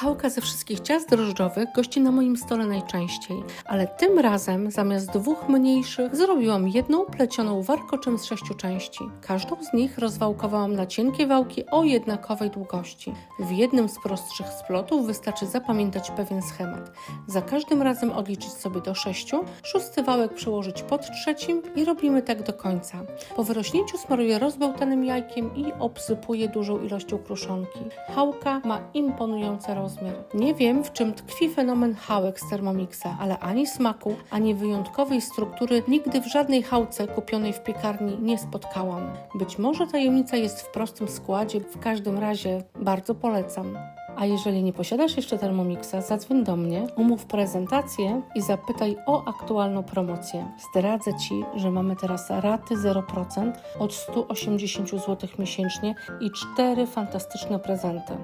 Hałka ze wszystkich ciast drożdżowych gości na moim stole najczęściej, ale tym razem zamiast dwóch mniejszych zrobiłam jedną plecioną warkoczem z sześciu części. Każdą z nich rozwałkowałam na cienkie wałki o jednakowej długości. W jednym z prostszych splotów wystarczy zapamiętać pewien schemat. Za każdym razem odliczyć sobie do sześciu, szósty wałek przełożyć pod trzecim i robimy tak do końca. Po wyrośnięciu smaruję rozbełtanym jajkiem i obsypuję dużą ilością kruszonki. Hałka ma imponujący rozmiar. Nie wiem, w czym tkwi fenomen hałek z Thermomixa, ale ani smaku, ani wyjątkowej struktury nigdy w żadnej hałce kupionej w piekarni nie spotkałam. Być może tajemnica jest w prostym składzie, w każdym razie bardzo polecam. A jeżeli nie posiadasz jeszcze Thermomixa, zadzwoń do mnie, umów prezentację i zapytaj o aktualną promocję. Zdradzę Ci, że mamy teraz raty 0% od 180 zł miesięcznie i cztery fantastyczne prezenty.